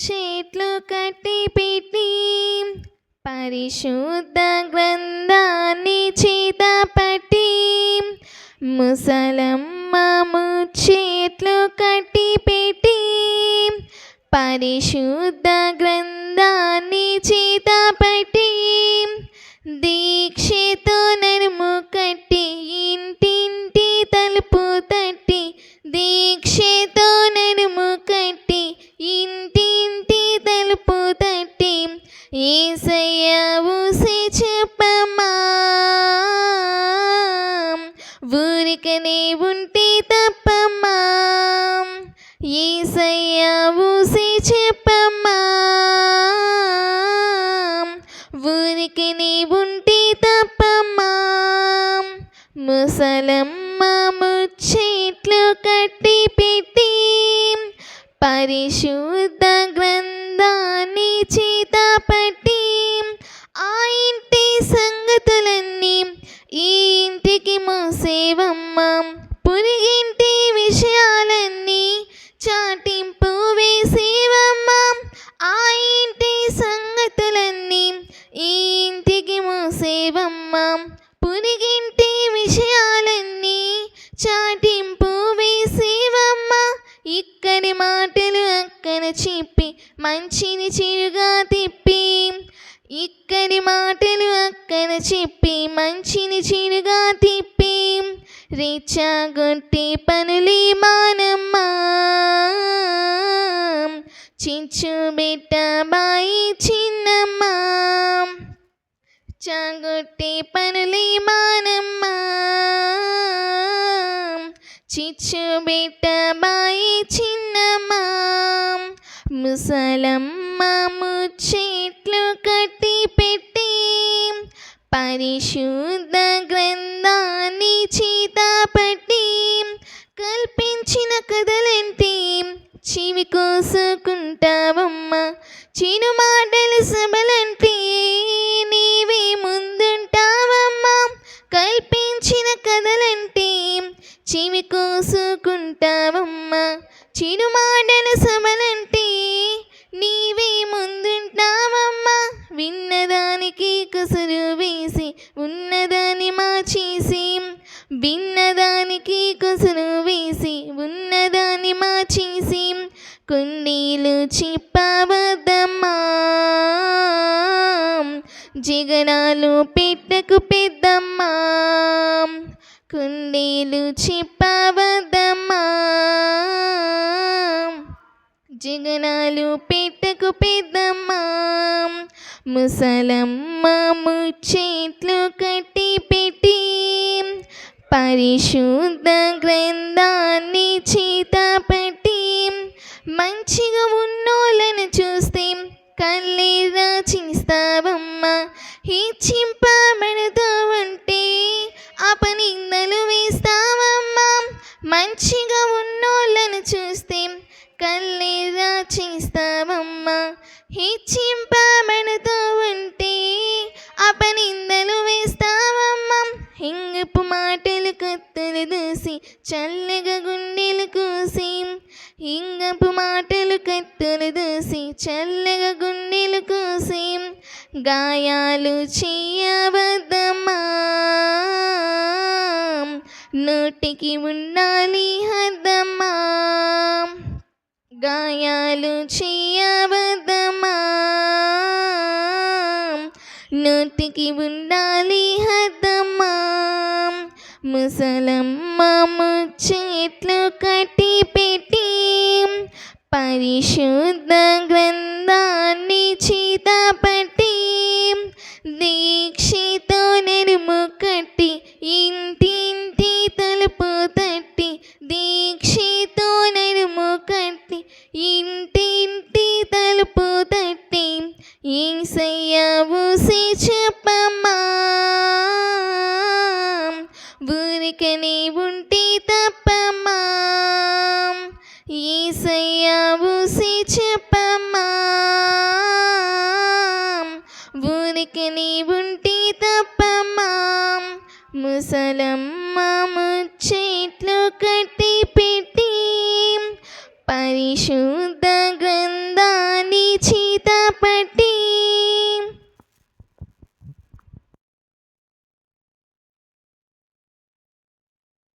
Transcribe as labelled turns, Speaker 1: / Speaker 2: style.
Speaker 1: చేట్లు కట్టి పెట్టి పరిశుద్ధ గ్రంథాన్ని చేత పట్టి ముసలమ్మ ముచ్చేట్లు కట్టి పెట్టి పరిశుద్ధ గ్రంథాన్ని చేత పట్టి దీక్షతో నరుము కట్టి ఇంటింటి తలుపు తట్టి దీక్షతో నరుము కట్టి ఇంటి ఏసయ్య ఊసి చెప్పమ్మా ఊరికనే ఉంటే తప్పమ్మా ఏసయ్య ఊసి చెప్పమ్మా ఊరికనే ఉంటే తప్పమ్మా ముసలమ్మ ముచ్చేట్లు కట్టి పెట్టి పరిశుద్ధ దాన్ని చేత పట్టి ఆ ఇంటి సంగతులన్నీ ఈ ఇంటికి మోసేవమ్మ మంచిని చిరుగా తిప్పి ఇక్కడి మాటలు అక్కడ చెప్పి మంచిని చిరుగా తిప్పి రెచ్చగొట్టి పనులే మానమ్మ చించు బిడ్డ బాయి చిన్నమ్మా చాగొట్టి పనులే మానమ్మ చిచ్చు బిడ్డ బాయి చిన్నమ్మా ముసలమ్మ చెట్లు కట్టి పెట్టి పరిశుద్ధ గ్రంథాన్ని చేత కల్పించిన కథలంటే? చివి కోసుకుంటావమ్మా చిను మాటలు సభలంటే? నీవే ముందుంటావమ్మా కల్పించిన కథలంటే? చివి కోసుకుంటావమ్మా చిను మాటలు సభలంటే? నీవే ముందుంటావమ్మా. విన్నదానికి కుసురు వేసి ఉన్నదాన్ని మార్చేసి విన్నదానికి కుసురు వేసి ఉన్నదాన్ని మార్చేసి కుండీలు చిప్పవద్దమ్మా. జగనాలు పెట్టకు పెద్దమ్మా. కుండీలు చిప్పవద్దమ్మా. జగనాలు పెట్టకు పెద్దమ్మ. ముసలమ్మ ముచ్చేట్లు కట్టి పెట్టి పరిశుద్ధ గ్రంథాన్ని చేత పట్టి మంచిగా ఉన్నోళ్ళను చూస్తే కళ్ళేరా చిస్తావమ్మా హెచ్చింపబడుతూ ఉంటే అపనిందలు వేస్తావమ్మా. మంచిగా ఉన్నోళ్ళను చూస్తే కళ్ళ హెచ్చింపబడుతూ ఉంటే అపనిందలు వేస్తావమ్మా. హింగపు మాటలు కత్తులు దూసి చల్లగా గుండెలు కూసి. హింగపు మాటలు కత్తులు దూసి చల్లగా గుండెలు కూసి. గాయాలు చేయవద్దమ్మా. నోటికి ఉండాలి హద్దమ్మా. గాయాలు చేయవద్దమ్మా. నోటికి ఉండాలి హద్దమ్మా ముసలమ్మ ముచ్చేట్లు కట్టి పెట్టి పరిశుద్ధ గ్రంథాన్ని చేతపట్టి దీక్షతో నెరుము కట్టి ఇంటింటి తలుపు తట్టి దీక్షతో నెరుము కట్టి ఇంటింటి తలుపు తట్టి ఏసయ్య చెప్పమ్మా ఊరికనే ఉంటే తప్పమ్మా ముసలమ్మ ముచ్చేట్లు కట్టి పెట్టి. పరిశుద్ధ